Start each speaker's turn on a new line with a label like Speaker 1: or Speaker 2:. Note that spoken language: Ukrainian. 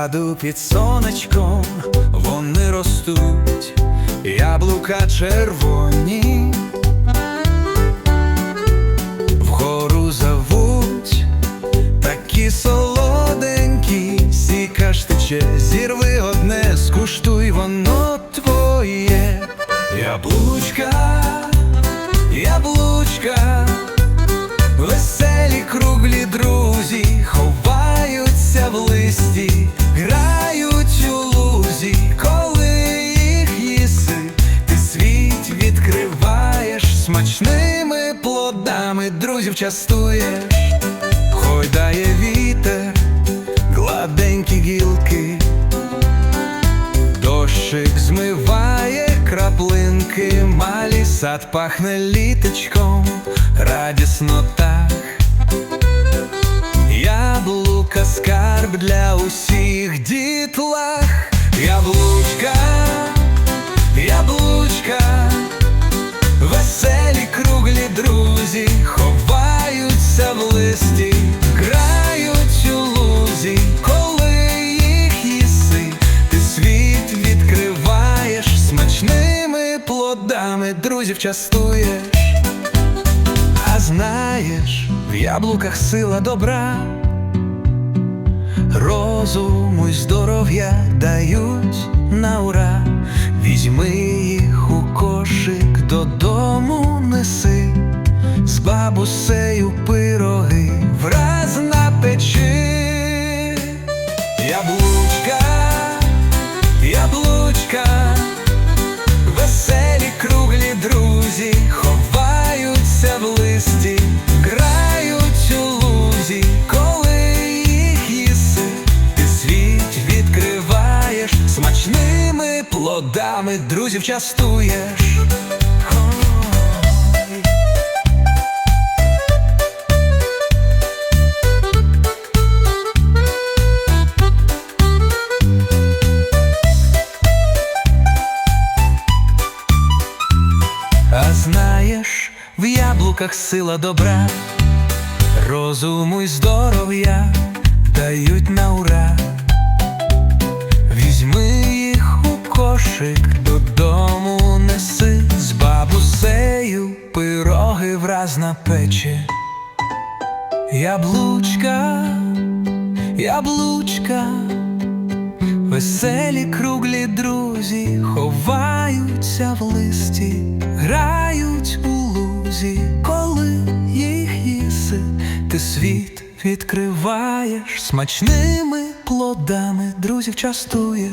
Speaker 1: саду під сонечком вони ростуть, яблука червоні, вгору зовуть, такі солоденькі, сіка ж тече, зірви одне, скуштуй воно твоє, яблучка. Смачними плодами, друзів частуєш, хойдає вітер, гладенькі гілки, дощик змиває краплинки, малі сад пахне літочком, радісно так. Яблука скарб для усіх дітлах, яблучка, друзі ховаються в листі, грають у лузі, коли їх їси, ти світ відкриваєш смачними плодами, друзів частуєш. А знаєш, в яблуках сила добра, розуму й здоров'я дають на ура. Бабусею пироги враз напечи. Яблучка, яблучка. Веселі круглі друзі ховаються в листі, грають у лузі, коли їх їси, ти світ відкриваєш, смачними плодами друзів частуєш. Яблуках сила добра, розуму й здоров'я дають на ура. Візьми їх у кошик додому неси, з бабусею пироги враз на печі. Яблучка, яблучка. Веселі круглі друзі ховаються в листі, світ відкриваєш, смачними плодами друзів частуєш.